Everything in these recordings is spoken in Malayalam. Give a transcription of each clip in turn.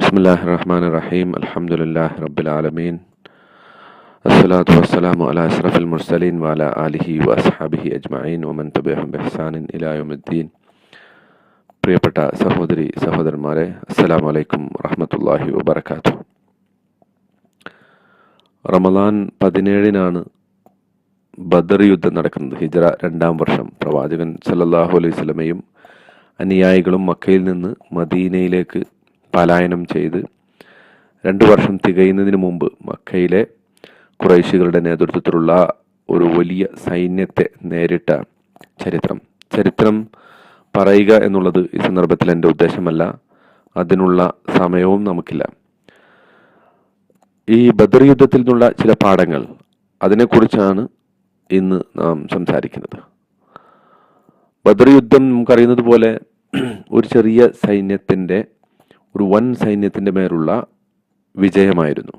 ബിസ്മില്ലാഹി റഹ്മാൻ റഹീം അലഹമുല്ലാഹി റബ്ബിലാലമീൻ അസ്സലാത്തു വസ്സലാമു അല അഷ്റഫുൽ മുർസലീൻ വാല ആലിഹി വസ്ഹാബിഹി അജ്മഈൻ ഒമൻ തബിഅഹും ബിഹ്സാനിൻ ഇലായുമുദ്ദീൻ പ്രിയപ്പെട്ട സഹോദരി സഹോദരന്മാരെ അസ്സലാമു അലൈക്കും വറഹമത്തല്ലാഹി വബർക്കാത്തു റമദാൻ പതിനേഴിനാണ് ബദർ യുദ്ധം നടക്കുന്നത്. ഹിജറ രണ്ടാം വർഷം. പ്രവാചകൻ സല്ലല്ലാഹു അലൈഹി സ്വലമയും അനുയായികളും മക്കയിൽ നിന്ന് മദീനയിലേക്ക് പലായനം ചെയ്ത് രണ്ട് വർഷം തികയുന്നതിന് മുമ്പ് മക്കയിലെ കുറേശികളുടെ നേതൃത്വത്തിലുള്ള ഒരു വലിയ സൈന്യത്തെ നേരിട്ട ചരിത്രം. ചരിത്രം പറയുക എന്നുള്ളത് ഈ സന്ദർഭത്തിൽ എന്റെ ഉദ്ദേശമല്ല. അതിനുള്ള സമയവും നമുക്കില്ല. ഈ ബദർ യുദ്ധത്തിൽ നിന്നുള്ള ചില പാഠങ്ങൾ അതിനെക്കുറിച്ചാണ് ഇന്ന് നാം സംസാരിക്കുന്നത്. ബദർ യുദ്ധം നമുക്കറിയുന്നത് പോലെ ഒരു ചെറിയ സൈന്യത്തിന്റെ ഒരു വൻ സൈന്യത്തിന്റെ മേലുള്ള വിജയമായിരുന്നു.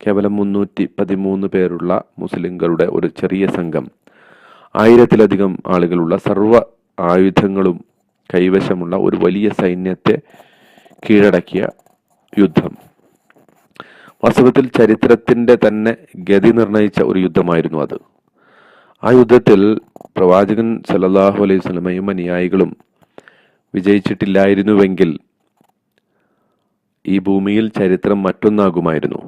കേവലം മുന്നൂറ്റി പതിമൂന്ന് പേരുള്ള മുസ്ലിങ്ങളുടെ ഒരു ചെറിയ സംഘം. ആയിരത്തിലധികം ആളുകളുള്ള സർവ ആയുധങ്ങളും കൈവശമുള്ള ഒരു വലിയ സൈന്യത്തെ കീഴടക്കിയ യുദ്ധം. വാസ്തവത്തിൽ ചരിത്രത്തിന്റെ തന്നെ ഗതി നിർണയിച്ച ഒരു യുദ്ധമായിരുന്നു അത്. ആ യുദ്ധത്തിൽ പ്രവാചകൻ സല്ലല്ലാഹു അലൈഹി സ്വലമയും അനുയായികളും വിജയിച്ചിട്ടില്ലായിരുന്നുവെങ്കിൽ ഈ ഭൂമിയിൽ ചരിത്രം മറ്റൊന്നാകുമായിരുന്നു.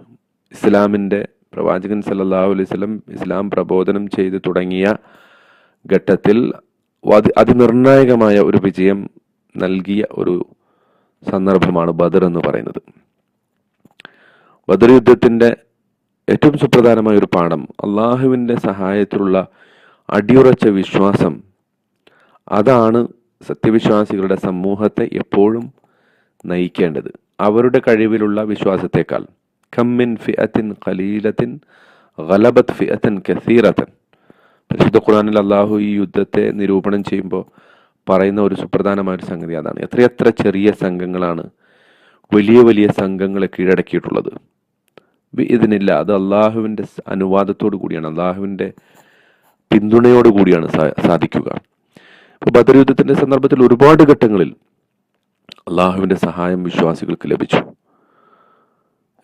ഇസ്ലാമിന്റെ പ്രവാചകൻ സല്ലാഹു അലൈഹി വസല്ലം ഇസ്ലാം പ്രബോധനം ചെയ്തു തുടങ്ങിയ ഘട്ടത്തിൽ അതി അതിനിർണായകമായ ഒരു വിജയം നൽകിയ ഒരു സന്ദർഭമാണ് ബദർ എന്ന് പറയുന്നത്. ബദർ യുദ്ധത്തിന്റെ ഏറ്റവും സുപ്രധാനമായ ഒരു പാഠം അള്ളാഹുവിന്റെ സഹായത്തിലുള്ള അടിയുറച്ച വിശ്വാസം. അതാണ് സത്യവിശ്വാസികളുടെ സമൂഹത്തെ എപ്പോഴും നയിക്കേണ്ടത്. അവരുടെ കഴിവിലുള്ള വിശ്വാസത്തെക്കാൾ. കമ്മിൻ ഫിഅത്തിൻ ഖലീലത്തിൻ ഗലബത്ത് ഫിഅത്തൻ കസീറത്തൻ. പരിശുദ്ധ ഖുർആനിൽ അള്ളാഹു ഈ യുദ്ധത്തെ നിരൂപണം ചെയ്യുമ്പോൾ പറയുന്ന ഒരു സുപ്രധാനമായ ഒരു സംഗതി അതാണ്. എത്രയെത്ര ചെറിയ സംഘങ്ങളാണ് വലിയ വലിയ സംഘങ്ങളെ കീഴടക്കിയിട്ടുള്ളത്. ഇതിനില്ല അത് അള്ളാഹുവിന്റെ അനുവാദത്തോടു കൂടിയാണ് അള്ളാഹുവിന്റെ പിന്തുണയോടു കൂടിയാണ് സാധിക്കുക. ഇപ്പോൾ ബദർ യുദ്ധത്തിന്റെ സന്ദർഭത്തിൽ ഒരുപാട് ഘട്ടങ്ങളിൽ അള്ളാഹുവിന്റെ സഹായം വിശ്വാസികൾക്ക് ലഭിച്ചു.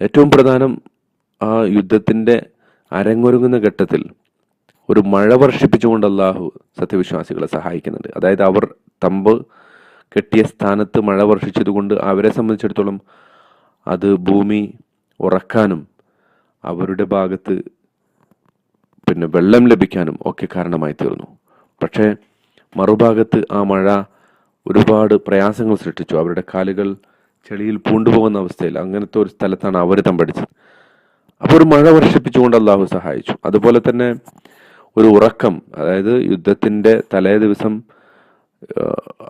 ഏറ്റവും പ്രധാനം ആ യുദ്ധത്തിന്റെ അരങ്ങൊരുങ്ങുന്ന ഘട്ടത്തിൽ ഒരു മഴ വർഷിപ്പിച്ചുകൊണ്ട് അള്ളാഹു സത്യവിശ്വാസികളെ സഹായിക്കുന്നുണ്ട്. അതായത് അവർ തമ്പ് കെട്ടിയ സ്ഥാനത്ത് മഴ വർഷിച്ചതുകൊണ്ട് അവരെ സംബന്ധിച്ചിടത്തോളം അത് ഭൂമി ഉറക്കാനും അവരുടെ ഭാഗത്ത് പിന്നെ വെള്ളം ലഭിക്കാനും ഒക്കെ കാരണമായി തീർന്നു. പക്ഷേ മറുഭാഗത്ത് ആ മഴ ഒരുപാട് പ്രയാസങ്ങൾ സൃഷ്ടിച്ചു. അവരുടെ കാലുകൾ ചെളിയിൽ പൂണ്ടുപോകുന്ന അവസ്ഥയിൽ അങ്ങനത്തെ ഒരു സ്ഥലത്താണ് അവർ തമ്പടിച്ചത്. അപ്പോൾ ഒരു മഴ വർഷിപ്പിച്ചുകൊണ്ട് അള്ളാഹു സഹായിച്ചു. അതുപോലെ തന്നെ ഒരു ഉറക്കം അതായത് യുദ്ധത്തിന്റെ തലേ ദിവസം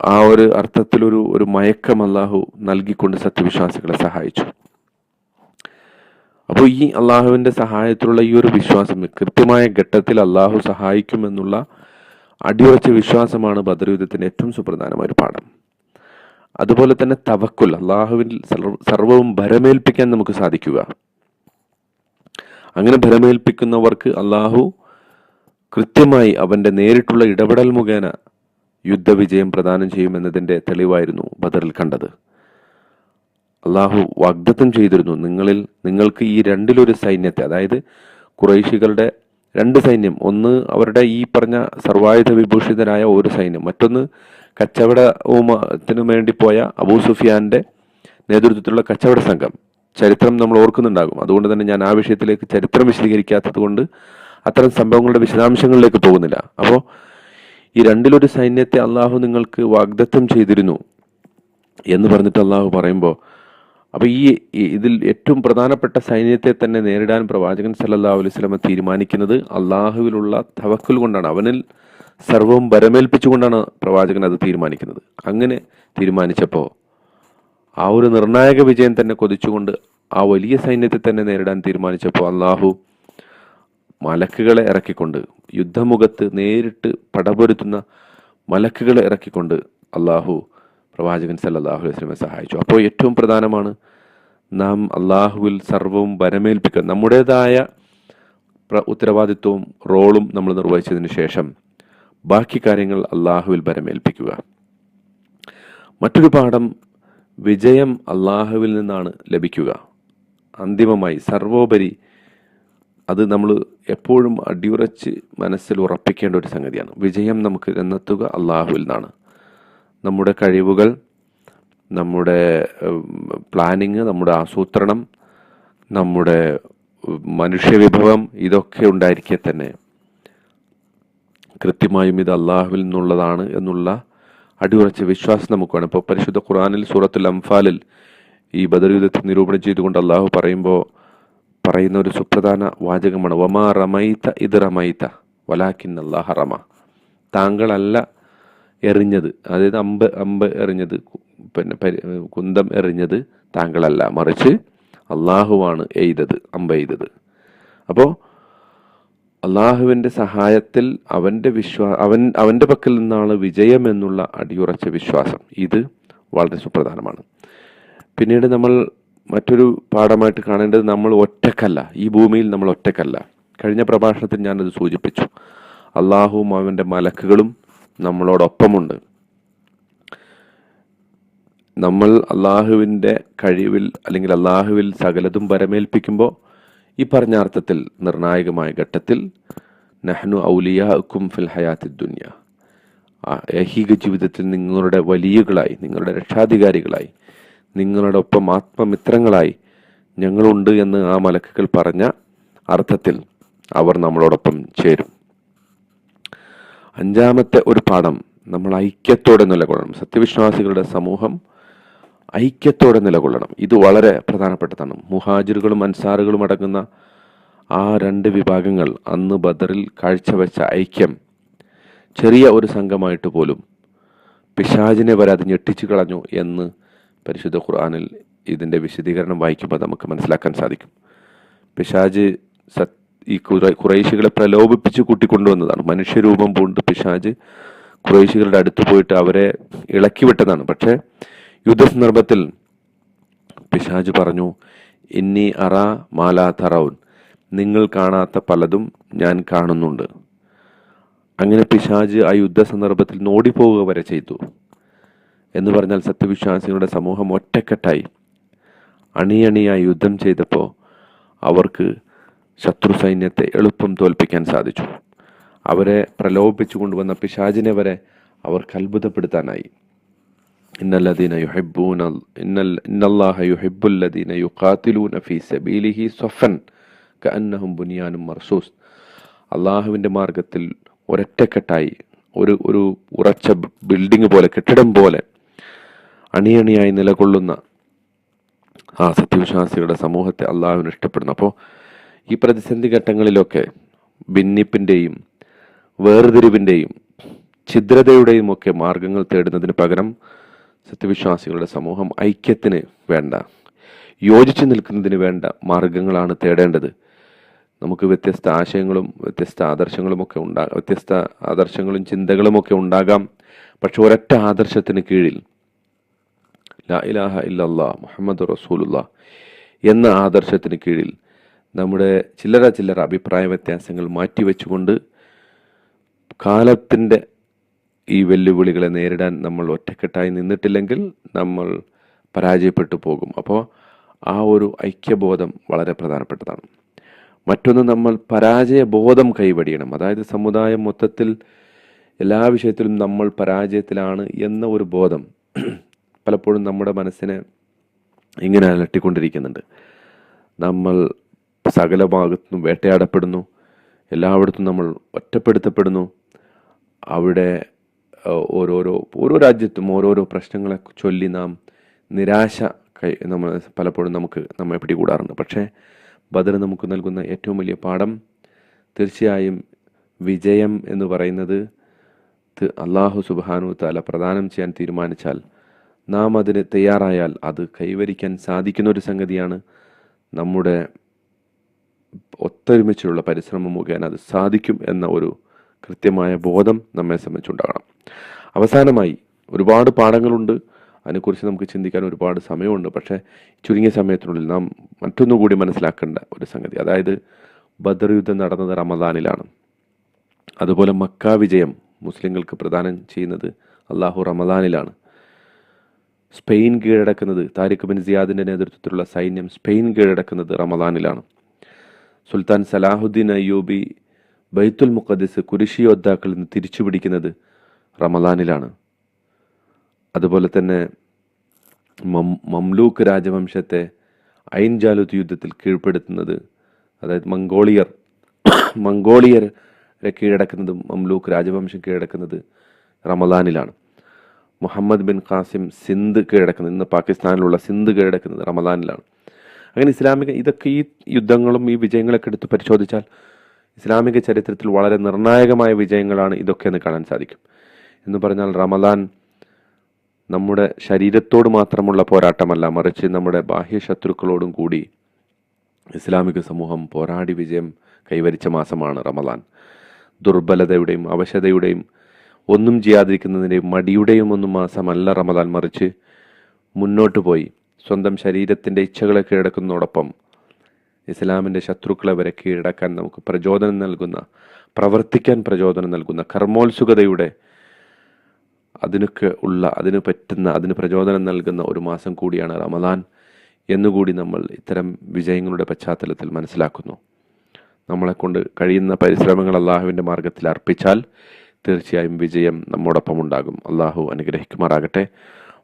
ആ ഒരു അർത്ഥത്തിലൊരു ഒരു മയക്കം അള്ളാഹു നൽകിക്കൊണ്ട് സത്യവിശ്വാസികളെ സഹായിച്ചു. അപ്പോൾ ഈ അള്ളാഹുവിന്റെ സഹായത്തിലുള്ള ഈ ഒരു വിശ്വാസം കൃത്യമായ ഘട്ടത്തിൽ അള്ളാഹു സഹായിക്കുമെന്നുള്ള അടിയുറച്ച വിശ്വാസമാണ് ബദർ യുദ്ധത്തിന്റെ ഏറ്റവും സുപ്രധാനമായ ഒരു പാഠം. അതുപോലെ തന്നെ തവക്കുൽ അള്ളാഹുവിൽ സർവ- സർവവും ഭരമേൽപ്പിക്കാൻ നമുക്ക് സാധിക്കുക. അങ്ങനെ ഭരമേൽപ്പിക്കുന്നവർക്ക് അള്ളാഹു കൃത്യമായി അവന്റെ നേരിട്ടുള്ള ഇടപെടൽ മുഖേന യുദ്ധവിജയം പ്രദാനം ചെയ്യുമെന്നതിന്റെ തെളിവായിരുന്നു ബദറിൽ കണ്ടത്. അള്ളാഹു വാഗ്ദത്തം ചെയ്തിരുന്നു നിങ്ങളിൽ നിങ്ങൾക്ക് ഈ രണ്ടിലൊരു സൈന്യത്തെ അതായത് കുറേശികളുടെ രണ്ട് സൈന്യം. ഒന്ന് അവരുടെ ഈ പറഞ്ഞ സർവായുധ വിഭൂഷിതനായ ഒരു സൈന്യം. മറ്റൊന്ന് കച്ചവടത്തിനു വേണ്ടി പോയ അബൂ സുഫിയാന്റെ നേതൃത്വത്തിലുള്ള കച്ചവട സംഘം. ചരിത്രം നമ്മൾ ഓർക്കുന്നുണ്ടാകും. അതുകൊണ്ട് തന്നെ ഞാൻ ആ വിഷയത്തിലേക്ക് ചരിത്രം വിശദീകരിക്കാത്തത് കൊണ്ട് അത്തരം സംഭവങ്ങളുടെ വിശദാംശങ്ങളിലേക്ക് പോകുന്നില്ല. അപ്പോൾ ഈ രണ്ടിലൊരു സൈന്യത്തെ അള്ളാഹു നിങ്ങൾക്ക് വാഗ്ദത്തം ചെയ്തിരുന്നു എന്ന് പറഞ്ഞിട്ട് അള്ളാഹു പറയുമ്പോൾ അപ്പൊ ഈ ഇതിൽ ഏറ്റവും പ്രധാനപ്പെട്ട സൈന്യത്തെ തന്നെ നേരിടാൻ പ്രവാചകൻ സല്ലാ അലൈഹി വസല്ലമ തീരുമാനിക്കുന്നത് അള്ളാഹുവിലുള്ള തവക്കുൽ കൊണ്ടാണ്. അവനിൽ സർവവും ബരമേൽപ്പിച്ചുകൊണ്ടാണ് പ്രവാചകൻ അത് തീരുമാനിക്കുന്നത്. അങ്ങനെ തീരുമാനിച്ചപ്പോൾ ആ ഒരു നിർണായക വിജയം തന്നെ കൊതിച്ചുകൊണ്ട് ആ വലിയ സൈന്യത്തെ തന്നെ നേരിടാൻ തീരുമാനിച്ചപ്പോൾ അള്ളാഹു മലക്കുകളെ ഇറക്കിക്കൊണ്ട് യുദ്ധമുഖത്ത് നേരിട്ട് പടപൊരുത്തുന്ന മലക്കുകളെ ഇറക്കിക്കൊണ്ട് അള്ളാഹു പ്രവാചകൻ സല്ലല്ലാഹു അലൈഹി വസല്ലമയെ സഹായിച്ചു. അപ്പോൾ ഏറ്റവും പ്രധാനമാണ് നാം അള്ളാഹുവിൽ സർവവും വരമേൽപ്പിക്കുക. നമ്മുടേതായ ഉത്തരവാദിത്വവും റോളും നമ്മൾ നിർവഹിച്ചതിന് ശേഷം ബാക്കി കാര്യങ്ങൾ അള്ളാഹുവിൽ വരമേൽപ്പിക്കുക. മറ്റൊരു പാഠം വിജയം അള്ളാഹുവിൽ നിന്നാണ് ലഭിക്കുക. അന്തിമമായി സർവോപരി അത് നമ്മൾ എപ്പോഴും അടിയുറച്ച് മനസ്സിൽ ഉറപ്പിക്കേണ്ട ഒരു സംഗതിയാണ്. വിജയം നമുക്ക് എന്നെത്തുക അള്ളാഹുവിൽ നിന്നാണ്. നമ്മുടെ കഴിവുകൾ നമ്മുടെ പ്ലാനിങ് നമ്മുടെ ആസൂത്രണം നമ്മുടെ മനുഷ്യവിഭവം ഇതൊക്കെ ഉണ്ടായിരിക്കെ തന്നെ. കൃത്യമായും ഇത് അള്ളാഹുവിൽ നിന്നുള്ളതാണ് എന്നുള്ള അടിയുറച്ച വിശ്വാസം നമുക്ക് വേണം ഇപ്പോൾ പരിശുദ്ധ ഖുറാനിൽ സൂറത്തുൽ അംഫാലിൽ ഈ ബദർ യുദ്ധത്തെ നിരൂപണം ചെയ്തുകൊണ്ട് അള്ളാഹു പറയുമ്പോൾ പറയുന്ന ഒരു സുപ്രധാന വാചകമാണ് വമാ റമൈത ഇത് റമൈത്ത വലാക്കിൻ അള്ളാഹ റമ. താങ്കളല്ല എറിഞ്ഞത്. അതായത് അമ്പ് അമ്പ് എറിഞ്ഞത്. പിന്നെ കുന്തം എറിഞ്ഞത് താങ്കളല്ല. മറിച്ച് അള്ളാഹുവാണ് എയ്തത് അമ്പ എയ്തത്. അപ്പോൾ അള്ളാഹുവിന്റെ സഹായത്തിൽ അവന്റെ വിശ്വാ അവൻ അവന്റെ പക്കൽ നിന്നാണ് വിജയം എന്നുള്ള അടിയുറച്ച വിശ്വാസം. ഇത് വളരെ സുപ്രധാനമാണ്. പിന്നീട് നമ്മൾ മറ്റൊരു പാഠമായിട്ട് കാണേണ്ടത് നമ്മൾ ഒറ്റക്കല്ല. ഈ ഭൂമിയിൽ നമ്മൾ ഒറ്റക്കല്ല. കഴിഞ്ഞ പ്രഭാഷണത്തിൽ ഞാനത് സൂചിപ്പിച്ചു. അള്ളാഹുവും അവന്റെ മലക്കുകളും നമ്മളോടൊപ്പമുണ്ട്. നമ്മൾ അള്ളാഹുവിന്റെ കഴിവിൽ അല്ലെങ്കിൽ അള്ളാഹുവിൽ സകലതും പരമേൽപ്പിക്കുമ്പോൾ ഈ പറഞ്ഞ അർത്ഥത്തിൽ നിർണായകമായ ഘട്ടത്തിൽ നഹ്നു ഔലിയാക്കും ഫിൽ ഹയാത്തി ദുനിയ. ആ ഏഹിക ജീവിതത്തിൽ നിങ്ങളുടെ വലിയകളായി നിങ്ങളുടെ രക്ഷാധികാരികളായി നിങ്ങളുടെ ഒപ്പം ആത്മമിത്രങ്ങളായി ഞങ്ങളുണ്ട് എന്ന് ആ മലക്കുകൾ പറഞ്ഞ അർത്ഥത്തിൽ അവർ നമ്മളോടൊപ്പം ചേരും. അഞ്ചാമത്തെ ഒരു പാഠം നമ്മൾ ഐക്യത്തോടെ നിലകൊള്ളണം. സത്യവിശ്വാസികളുടെ സമൂഹം ഐക്യത്തോടെ നിലകൊള്ളണം. ഇത് വളരെ പ്രധാനപ്പെട്ടതാണ്. മുഹാജിറുകളും അൻസാറുകളും അടങ്ങുന്ന ആ രണ്ട് വിഭാഗങ്ങൾ അന്ന് ബദറിൽ കാഴ്ചവെച്ച ഐക്യം ചെറിയ ഒരു സംഘമായിട്ട് പോലും പിശാജിനെ വരെ അത് ഞെട്ടിച്ചു കളഞ്ഞു എന്ന് പരിശുദ്ധ ഖുർആാനിൽ ഇതിന്റെ വിശദീകരണം വായിക്കുമ്പോൾ നമുക്ക് മനസ്സിലാക്കാൻ സാധിക്കും. പിശാജ് സത് ഈ കുറ കുറേശികളെ പ്രലോഭിപ്പിച്ച് കൂട്ടിക്കൊണ്ടുവന്നതാണ്. മനുഷ്യരൂപം പൂണ്ട് പിശാജ് കുറേശികളുടെ അടുത്ത് പോയിട്ട് അവരെ ഇളക്കി വിട്ടതാണ്. പക്ഷേ യുദ്ധസന്ദർഭത്തിൽ പിശാജ് പറഞ്ഞു ഇന്നി അറ മാലാ തറൌൻ നിങ്ങൾ കാണാത്ത പലതും ഞാൻ കാണുന്നുണ്ട്. അങ്ങനെ പിശാജ് ആ യുദ്ധ സന്ദർഭത്തിൽ നോടിപ്പോവുക വരെ ചെയ്തു. എന്ന് പറഞ്ഞാൽ സത്യവിശ്വാസികളുടെ സമൂഹം ഒറ്റക്കെട്ടായി. അണിയണിയായി യുദ്ധം ചെയ്തപ്പോൾ അവർക്ക് ശത്രു സൈന്യത്തെ എളുപ്പം തോൽപ്പിക്കാൻ സാധിച്ചു. അവരെ പ്രലോഭിപ്പിച്ചു കൊണ്ടുവന്ന പിശാജിനെ വരെ അവർക്ക് അത്ഭുതപ്പെടുത്താനായി ഇന്നല്ലദീന ഫീ സബീലിഹി മർസൂസ്. അള്ളാഹുവിന്റെ മാർഗത്തിൽ ഒരൊറ്റക്കെട്ടായി ഒരു ഒരു ഉറച്ച ബിൽഡിംഗ് പോലെ കെട്ടിടം പോലെ അണിയണിയായി നിലകൊള്ളുന്ന ആ സത്യവിശ്വാസികളുടെ സമൂഹത്തെ അള്ളാഹുവിന് ഇഷ്ടപ്പെടുന്നു. അപ്പോൾ ഈ പ്രതിസന്ധി ഘട്ടങ്ങളിലൊക്കെ ഭിന്നിപ്പിന്റെയും വേർതിരിവിന്റെയും ഛിദ്രതയുടെയും ഒക്കെ മാർഗങ്ങൾ തേടുന്നതിന് പകരം സത്യവിശ്വാസികളുടെ സമൂഹം ഐക്യത്തിന് വേണ്ട യോജിച്ച് നിൽക്കുന്നതിന് വേണ്ട മാർഗങ്ങളാണ് തേടേണ്ടത്. നമുക്ക് വ്യത്യസ്ത ആശയങ്ങളും വ്യത്യസ്ത ആദർശങ്ങളും ഒക്കെ ഉണ്ടാ വ്യത്യസ്ത ആദർശങ്ങളും ചിന്തകളുമൊക്കെ ഉണ്ടാകാം. പക്ഷെ ഒരൊറ്റ ആദർശത്തിന് കീഴിൽ ലാ ഇലാഹ ഇല്ലല്ലാ മുഹമ്മദ് റസൂലുള്ള എന്ന ആദർശത്തിന് കീഴിൽ നമ്മുടെ ചില്ലറ ചില്ലറ അഭിപ്രായ വ്യത്യാസങ്ങൾ മാറ്റിവെച്ചുകൊണ്ട് കാലത്തിന്റെ ഈ വെല്ലുവിളികളെ നേരിടാൻ നമ്മൾ ഒറ്റക്കെട്ടായി നിന്നിട്ടില്ലെങ്കിൽ നമ്മൾ പരാജയപ്പെട്ടു പോകും. അപ്പോൾ ആ ഒരു ഐക്യബോധം വളരെ പ്രധാനപ്പെട്ടതാണ്. മറ്റൊന്ന് നമ്മൾ പരാജയ ബോധം കൈവടിയണം. അതായത് സമുദായം മൊത്തത്തിൽ എല്ലാ വിഷയത്തിലും നമ്മൾ പരാജയത്തിലാണ് എന്ന ഒരു ബോധം പലപ്പോഴും നമ്മുടെ മനസ്സിനെ ഇങ്ങനെ അലട്ടിക്കൊണ്ടിരിക്കുന്നുണ്ട്. നമ്മൾ സകല ഭാഗത്തുനിന്നും വേട്ടയാടപ്പെടുന്നു. എല്ലായിടത്തും നമ്മൾ ഒറ്റപ്പെടുത്തപ്പെടുന്നു. അവിടെ ഓരോരോ ഓരോ രാജ്യത്തും ഓരോരോ പ്രശ്നങ്ങളെ ചൊല്ലി നാം നിരാശ കൈ നമ്മൾ പലപ്പോഴും നമുക്ക് നമ്മെ പിടികൂടാറുണ്ട്. പക്ഷേ ബദർ നമുക്ക് നൽകുന്ന ഏറ്റവും വലിയ പാഠം തീർച്ചയായും വിജയം എന്ന് പറയുന്നത് അള്ളാഹു സുബാനു താല പ്രദാനം ചെയ്യാൻ തീരുമാനിച്ചാൽ നാം അതിന് തയ്യാറായാൽ അത് കൈവരിക്കാൻ സാധിക്കുന്ന ഒരു സംഗതിയാണ് നമ്മുടെ ഒത്തൊരുമിച്ചുള്ള പരിശ്രമം മുഖേന അത് സാധിക്കും എന്ന ഒരു കൃത്യമായ ബോധം നമ്മെ സംബന്ധിച്ചുണ്ടാകണം. അവസാനമായി ഒരുപാട് പാഠങ്ങളുണ്ട്. അതിനെക്കുറിച്ച് നമുക്ക് ചിന്തിക്കാൻ ഒരുപാട് സമയമുണ്ട്. പക്ഷേ ചുരുങ്ങിയ സമയത്തിനുള്ളിൽ നാം മറ്റൊന്നുകൂടി മനസ്സിലാക്കേണ്ട ഒരു സംഗതി. അതായത് ബദർ യുദ്ധം നടന്നത് റമദാനിലാണ്. അതുപോലെ മക്ക വിജയം മുസ്ലിങ്ങൾക്ക് പ്രദാനം ചെയ്യുന്നത് അള്ളാഹു റമദാനിലാണ്. സ്പെയിൻ കീഴടക്കുന്നത് താരിഖ് ബിൻ സിയാദിന്റെ നേതൃത്വത്തിലുള്ള സൈന്യം സ്പെയിൻ കീഴടക്കുന്നത് റമദാനിലാണ്. സുൽത്താൻ സലാഹുദ്ദീൻ അയ്യൂബി ബൈത്തുൽ മുഖദ്ദിസ് കുരിശി യോദ്ധാക്കളിൽ നിന്ന് തിരിച്ചു പിടിക്കുന്നത് റമദാനിലാണ്. അതുപോലെ തന്നെ മംലൂക്ക് രാജവംശത്തെ ഐൻ ജാലുത്ത് യുദ്ധത്തിൽ കീഴ്പ്പെടുത്തുന്നത് അതായത് മംഗോളിയർ മംഗോളിയരെ കീഴടക്കുന്നതും മംലൂക്ക് രാജവംശം കീഴടക്കുന്നത് റമദാനിലാണ്. മുഹമ്മദ് ബിൻ ഖാസിം സിന്ധ് കീഴടക്കുന്നത് ഇന്ന് പാകിസ്ഥാനിലുള്ള സിന്ധ് കീഴടക്കുന്നത് റമദാനിലാണ്. അങ്ങനെ ഇസ്ലാമിക ഇതൊക്കെ ഈ യുദ്ധങ്ങളും ഈ വിജയങ്ങളൊക്കെ എടുത്ത് പരിശോധിച്ചാൽ ഇസ്ലാമിക ചരിത്രത്തിൽ വളരെ നിർണായകമായ വിജയങ്ങളാണ് ഇതൊക്കെ എന്ന് കാണാൻ സാധിക്കും. എന്ന് പറഞ്ഞാൽ റമദാൻ നമ്മുടെ ശരീരത്തോട് മാത്രമുള്ള പോരാട്ടമല്ല മറിച്ച് നമ്മുടെ ബാഹ്യ ശത്രുക്കളോടും കൂടി ഇസ്ലാമിക സമൂഹം പോരാടി വിജയം കൈവരിച്ച മാസമാണ് റമദാൻ. ദുർബലതയുടെയും അവശതയുടെയും ഒന്നും ചെയ്യാതിരിക്കുന്നതിന്റെയും മടിയുടെയും ഒന്നും മാസമല്ല റമദാൻ. മറിച്ച് മുന്നോട്ട് പോയി സ്വന്തം ശരീരത്തിന്റെ ഇച്ഛകളെ കീഴടക്കുന്നതോടൊപ്പം ഇസ്ലാമിന്റെ ശത്രുക്കളെ വരെ കീഴടക്കാൻ നമുക്ക് പ്രചോദനം നൽകുന്ന പ്രവർത്തിക്കാൻ പ്രചോദനം നൽകുന്ന കർമ്മോത്സുകതയുടെ അതിനൊക്കെ ഉള്ള അതിന് പറ്റുന്ന അതിന് പ്രചോദനം നൽകുന്ന ഒരു മാസം കൂടിയാണ് റമദാൻ എന്നുകൂടി നമ്മൾ ഇത്തരം വിജയങ്ങളുടെ പശ്ചാത്തലത്തിൽ മനസ്സിലാക്കുന്നു. നമ്മളെ കൊണ്ട് കഴിയുന്ന പരിശ്രമങ്ങൾ അള്ളാഹുവിന്റെ മാർഗത്തിൽ അർപ്പിച്ചാൽ തീർച്ചയായും വിജയം നമ്മോടൊപ്പം ഉണ്ടാകും. അള്ളാഹു അനുഗ്രഹിക്കുമാറാകട്ടെ.